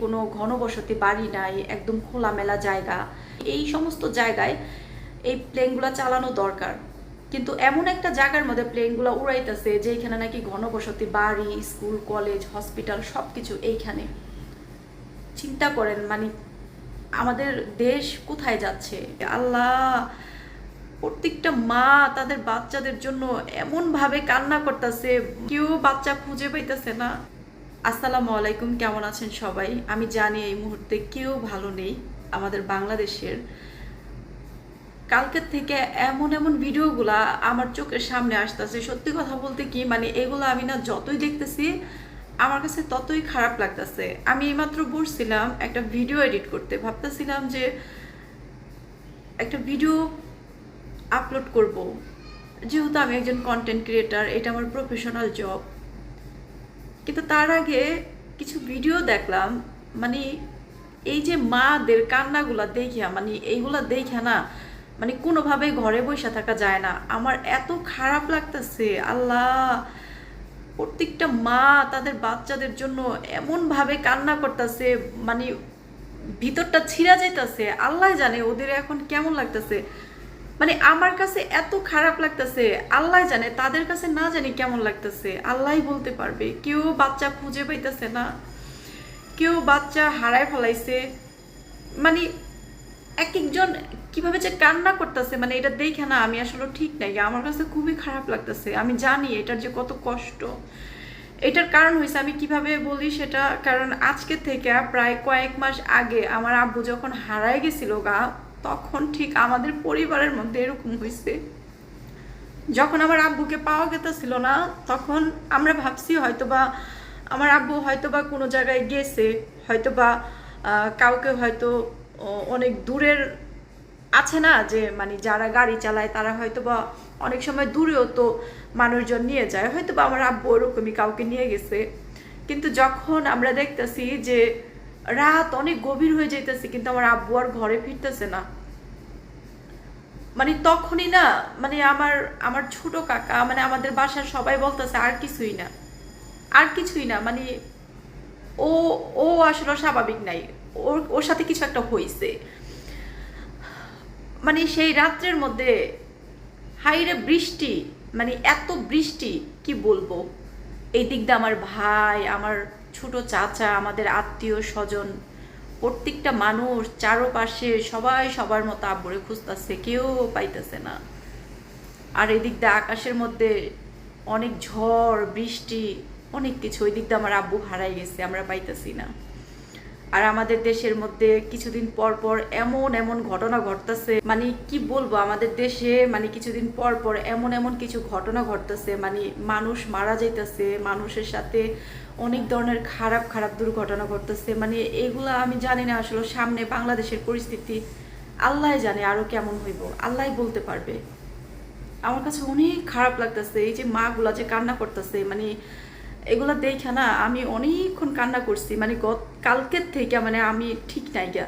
কোনো ঘনবসতি, বাড়ি নাই, একদম খোলামেলা জায়গা। এই সমস্ত জায়গায় এই প্লেনগুলো চালানো দরকার। কিন্তু এমন একটা জায়গার মধ্যে প্লেনগুলো উড়াইতেছে যেখানে নাকি ঘনবসতি, বাড়ি, স্কুল, কলেজ, হসপিটাল সব কিছু এইখানে। চিন্তা করেন মানে আমাদের দেশ কোথায় যাচ্ছে? আল্লাহ, প্রত্যেকটা মা তাদের বাচ্চাদের জন্য এমনভাবে কান্না করতেছে, কেউ বাচ্চা খুঁজে পাইতেছে না। আসসালামু আলাইকুম, কেমন আছেন সবাই? আমি জানি এই মুহূর্তে কেউ ভালো নেই আমাদের বাংলাদেশের। কালকের থেকে এমন এমন ভিডিওগুলা আমার চোখের সামনে আসতেছে। সত্যি কথা বলতে কি মানে এগুলো আমি না যতই দেখতেছি, আমার কাছে ততই খারাপ লাগতেছে। আমি এইমাত্র বসছিলাম একটা ভিডিও এডিট করতে। ভাবতেছিলাম যে একটা ভিডিও আপলোড করব। যেহেতু আমি একজন কন্টেন্ট ক্রিয়েটার এটা আমার প্রফেশনাল জব কিন্তু তার আগে কিছু ভিডিও দেখলাম মানে এই যে মাদের কান্নাগুলা দেখিয়া মানে এইগুলা দেখা না মানে কোনোভাবে ঘরে বসে থাকা যায় না। আমার এত খারাপ লাগতেছে, আল্লাহ। প্রত্যেকটা মা তাদের বাচ্চাদের জন্য এমনভাবে কান্না করতেছে মানে ভিতরটা ছিঁড়া যাইতেছে। আল্লাহ জানে ওদের এখন কেমন লাগতেছে। মানে আমার কাছে এত খারাপ লাগতেছে। আল্লাহ জানে, তাদের কাছে না জানি কেমন লাগতেছে। আল্লাহই বলতে পারবে। কেউ বাচ্চা খুঁজে পাইতেছে না। কেউ বাচ্চা হারায় ফেলাইছে। মানে এক একজন কীভাবে যে কান্না করতেছে মানে এটা দেখে না আমি আসলে ঠিক নাই। আমার কাছে খুবই খারাপ লাগতেছে। আমি জানি এটার যে কত কষ্ট। এটার কারণ হয়েছে আমি কীভাবে বলি সেটা। কারণ আজকে থেকে প্রায় কয়েক মাস আগে আমার আব্বু যখন হারায় গেছিল গা তখন ঠিক আমাদের পরিবারের মধ্যে এরকম হয়েছে যখন আমার আব্বুকে পাওয়া গেতেছিল না, তখন আমরা ভাবছি হয়তোবা, আমার আব্বু হয়তোবা কোনো জায়গায় গেছে, হয়তোবা কাউকে হয়তো অনেক দূরের আছে না যে মানে যারা গাড়ি চালায় তারা হয়তো বা অনেক সময় দূরেও তো মানুষজন নিয়ে যায়। হয়তো বা আমার আব্বু ওরকমই কাউকে নিয়ে গেছে। কিন্তু যখন আমরা দেখতেছি যে রাত অনেক গভীর হয়ে যাইতেছে, কিন্তু আমার আব্বু আর ঘরে ফিরতেছে না। মানে তখনই না মানে আমার আমার ছোট কাকা মানে আমাদের বাসার সবাই বলতেছে আর কিছুই না। আর কিছুই না মানে ও ও আসলে স্বাভাবিক নাই। ওর ওর সাথে কিছু একটা হয়েছে মানে সেই রাত্রের মধ্যে হাইরে বৃষ্টি মানে এত বৃষ্টি, কি বলব? এই দিক দিয়ে আমার ভাই, আমার ছোট চাচা, আমাদের আত্মীয় স্বজন, প্রত্যেকটা মানুষ চারোপাশে সবাই সবার মতো আব্বরে খুঁজতেছে, কেউ পাইতেছে না। আর এদিক দিয়ে আকাশের মধ্যে অনেক ঝড়, বৃষ্টি, অনেক কিছু। ওই দিক দিয়ে আমার আব্বু হারাই গেছে, আমরা পাইতেছি না। আর আমাদের দেশের মধ্যে কিছুদিন পর পর এমন এমন ঘটনা ঘটতেছে মানে কি বলব, আমাদের দেশে মানে কিছুদিন পর পর এমন এমন কিছু ঘটনা ঘটতেছে মানে মানুষ মারা যাইতেছে, মানুষের সাথে অনেক ধরনের খারাপ খারাপ দুর্ঘটনা ঘটতেছে মানে এগুলা আমি জানি না আসলে সামনে বাংলাদেশের পরিস্থিতি আল্লাহ জানে আরও কেমন হইব, আল্লাহ বলতে পারবে। আমার কাছে অনেক খারাপ লাগতেছে, এই যে মাগুলা যে কান্না করতেছে মানে এগুলা দেখে না আমি অনেকক্ষণ কান্না করছি মানে গত, কালকের থেকে মানে আমি ঠিক নাই গা।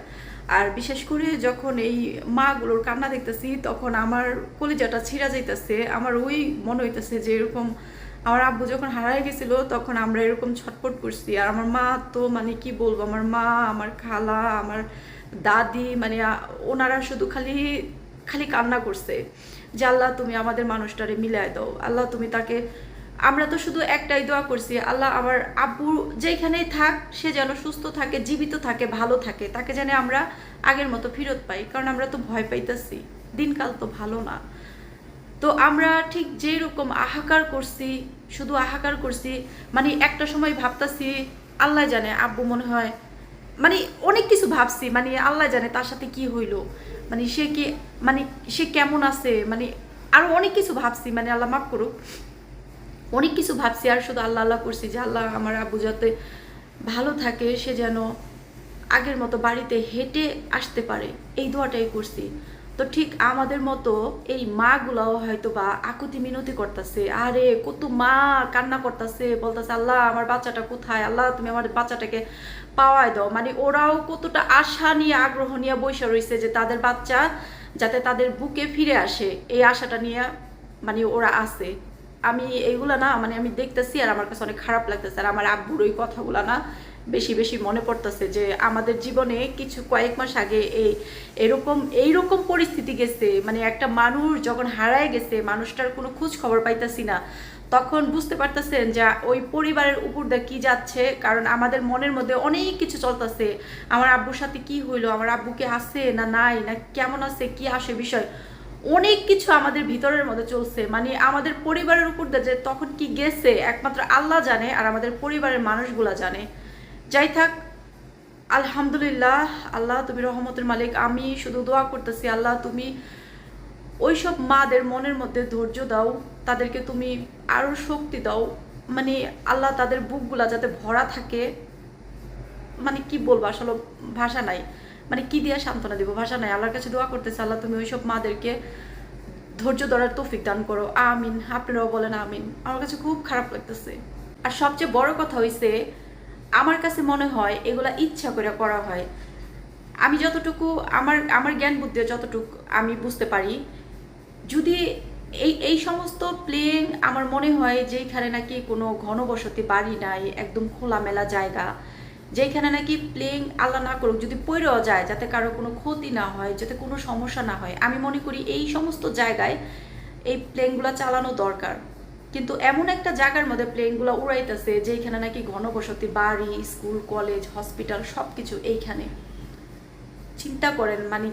আর বিশেষ করে যখন এই মাগুলোর কান্না দেখতেছি, তখন আমার কলিজাটা ছিঁড়া যাইতেছে, আমার ওই মনে হইতেছে যে এরকম আমার আব্বু যখন হারাই গেছিল, তখন আমরা এরকম ছটপট করছি। আর আমার মা তো মানে কি বলব, আমার মা, আমার খালা, আমার দাদি মানে ওনারা শুধু খালি খালি কান্না করছে। যে আল্লাহ তুমি আমাদের মানুষটারে মিলাই দাও, আল্লাহ তুমি তাকে আমরা তো শুধু একটাই দোয়া করছি, আল্লাহ আমার আব্বু যেখানেই থাক, সে যেন সুস্থ থাকে, জীবিত থাকে, ভালো থাকে, তাকে যেন আমরা আগের মতো ফেরত পাই, কারণ আমরা তো ভয় পাইতেছি, দিনকাল তো ভালো না। তো আমরা ঠিক যেই রকম আহাকার করছি, শুধু আহাকার করছি মানে একটা সময় ভাবতাছি, আল্লাহ জানে, আব্বু মনে হয় মানে অনেক কিছু ভাবছি মানে আল্লাহ জানে তার সাথে কি হইল মানে সে কি মানে সে কেমন আছে মানে আরও অনেক কিছু ভাবছি মানে আল্লাহ মাফ করুক। অনেক কিছু ভাবছি, আর শুধু আল্লাহ আল্লাহ করছি যে আল্লাহ আমার আবু যাতে ভালো থাকে, সে যেন আগের মতো বাড়িতে হেঁটে আসতে পারে। এই দোয়াটাই করছি। তো ঠিক আমাদের মতো এই মাগুলাও হয়তো বা আকুতি মিনতি করতেছে, আরে কত মা কান্না করতেছে, বলতেছে, আল্লাহ, আমার বাচ্চাটা কোথায়? আল্লাহ, তুমি আমার বাচ্চাটাকে পাওয়ায় দাও। মানে ওরাও কতটা আশা নিয়ে, আগ্রহ নিয়ে বসে রয়েছে যে তাদের বাচ্চা যাতে তাদের বুকে ফিরে আসে। এই আশাটা নিয়ে মানে ওরা আছে। আমি এইগুলা না মানে আমি দেখতেছি আর আমার কাছে অনেক খারাপ লাগতেছে। আর আমার আব্বুর ওই কথাগুলো না বেশি বেশি মনে পড়তেছে যে আমাদের জীবনে কিছু কয়েক মাস আগে এই, এরকম, এইরকম পরিস্থিতি গেছে। মানে একটা মানুষ যখন হারায় গেছে, মানুষটার কোনো খোঁজ খবর পাইতাছি না। তখন বুঝতে পারতেছেন যে ওই পরিবারের উপর দিয়ে কি যাচ্ছে। কারণ আমাদের মনের মধ্যে অনেক কিছু চলতেছে। আমার আব্বুর সাথে কি হইল? আমার আব্বুকে আছে না নাই? না কেমন আছে? কি আসে বিষয়? অনেক কিছু আমাদের ভিতরের মধ্যে চলছে। মানে আমাদের পরিবারের উপর যে তখন কি গেছে, একমাত্র আল্লাহ জানে আর আমাদের পরিবারের মানুষগুলা জানে। যাই থাক, আলহামদুলিল্লাহ, আল্লাহ তুমি রহমতের মালিক, আমি শুধু দোয়া করতেছি, আল্লাহ তুমি ওইসব মাদের মনের মধ্যে ধৈর্য দাও, তাদেরকে তুমি আরও শক্তি দাও। মানে আল্লাহ তাদের বুকগুলা যাতে ভরা থাকে। মানে কি বলব, আসলে ভাষা নাই। মানে কি দিয়ে সান্ত্বনা দিব? ভাষা নাই, আল্লাহর কাছে দোয়া করতেছে, আল্লাহ তুমি ওইসব মাদেরকে ধৈর্য ধরার তৌফিক দান করো। আমিন, আপনারাও বলেন আমিন। আমার কাছে খুব খারাপ লাগতেছে। আর সবচেয়ে বড় কথা হইছে, আমার কাছে মনে হয় এগুলা ইচ্ছা করে করা হয়। আমি যতটুকু, আমার আমার জ্ঞান বুদ্ধি যতটুকু আমি বুঝতে পারি, যদি এই এই সমস্ত প্লেন আমার মনে হয় যেখানে নাকি কোনো ঘনবসতি বাড়ি নাই, একদম খোলামেলা জায়গা যেখানে নাকি প্লেন আল্লাহ না করুক, যদি পড়েও যায়, যাতে কারও কোনো ক্ষতি না হয়, যাতে কোনো সমস্যা না হয়, আমি মনে করি এই সমস্ত জায়গায় এই প্লেনগুলো চালানো দরকার। কিন্তু এমন একটা জায়গার মধ্যে প্লেনগুলো উড়াইতেছে যেখানে নাকি ঘনবসতি, বাড়ি স্কুল কলেজ হসপিটাল সব কিছু এইখানে। চিন্তা করেন মানে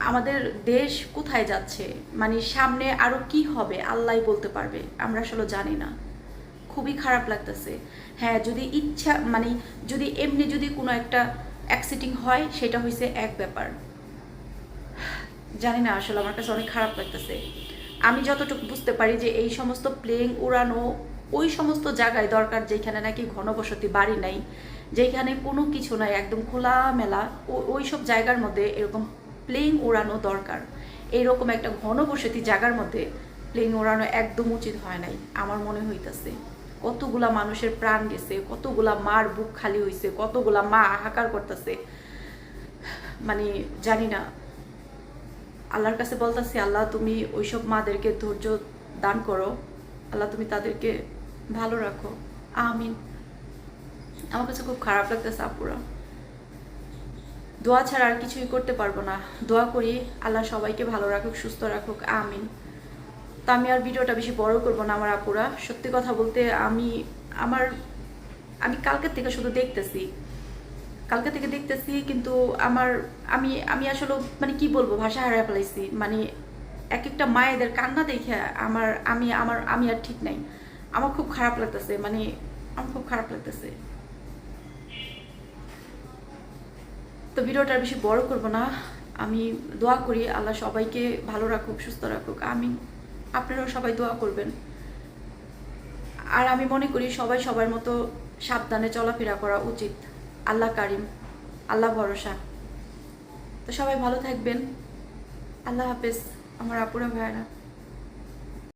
আমাদের দেশ কোথায় যাচ্ছে? মানে সামনে আরও কি হবে? আল্লাহ বলতে পারবে। আমরা আসলে জানি না। খুবই খারাপ লাগতেছে। হ্যাঁ যদি ইচ্ছা মানে যদি এমনি যদি কোনো একটা অ্যাক্সিডিং হয়, সেটা হয়েছে এক ব্যাপার। জানি না, আসলে আমার কাছে অনেক খারাপ লাগতেছে। আমি যতটুকু বুঝতে পারি যে এই সমস্ত প্লেন উড়ানো, ওই সমস্ত জায়গায় দরকার যেখানে নাকি ঘনবসতি, বাড়ি নাই, যেখানে কোনো কিছু নাই, একদম খোলামেলা ওই সব জায়গার মধ্যে এরকম প্লেন উড়ানো দরকার। এইরকম একটা ঘনবসতি জায়গার মধ্যে প্লেন উড়ানো একদম উচিত হয় নাই, আমার মনে হইতাছে। কতগুলা মানুষের প্রাণ গেছে, কতগুলা মার বুক খালি হয়েছে কতগুলা মা হাহাকার করতেছে। মানে জানি না। আল্লাহর কাছে বলতেছি, আল্লাহ, তুমি ওইসব মাদেরকে ধৈর্য দান করো। আল্লাহ, তুমি তাদেরকে ভালো রাখো। আমিন। আমার কাছে খুব খারাপ লাগতেছে আপুরা। দোয়া ছাড়া আর কিছুই করতে পারব না। দোয়া করি, আল্লাহ সবাইকে ভালো রাখুক, সুস্থ রাখুক। আমিন। তো আমি আর ভিডিওটা বেশি বড় করব না আমার আপুরা। সত্যি কথা বলতে আমি, আমার, আমি কালকের থেকে শুধু দেখতেছি। কালকে থেকে দেখতেছি কিন্তু আমার, আমি আমি আসলে মানে কি বলব, ভাষা হারায় ফেলাইছি। মানে এক একটা মায়েদের কান্না দেখে আমার, আমি আমার, আমি আর ঠিক নাই। আমার খুব খারাপ লাগতেছে মানে আমার খুব খারাপ লাগতেছে। তো ভিডিওটা বেশি বড় করব না। আমি দোয়া করি আল্লাহ সবাইকে ভালো রাখুক, সুস্থ রাখুক। আমি আপনারাও সবাই দোয়া করবেন। আর আমি মনে করি সবাই সবার মতো সাবধানে চলাফেরা করা উচিত। আল্লাহ কারিম, আল্লাহ ভরসা। তো সবাই ভালো থাকবেন। আল্লাহ হাফেজ, আমার আপুরা ভাইয়ারা।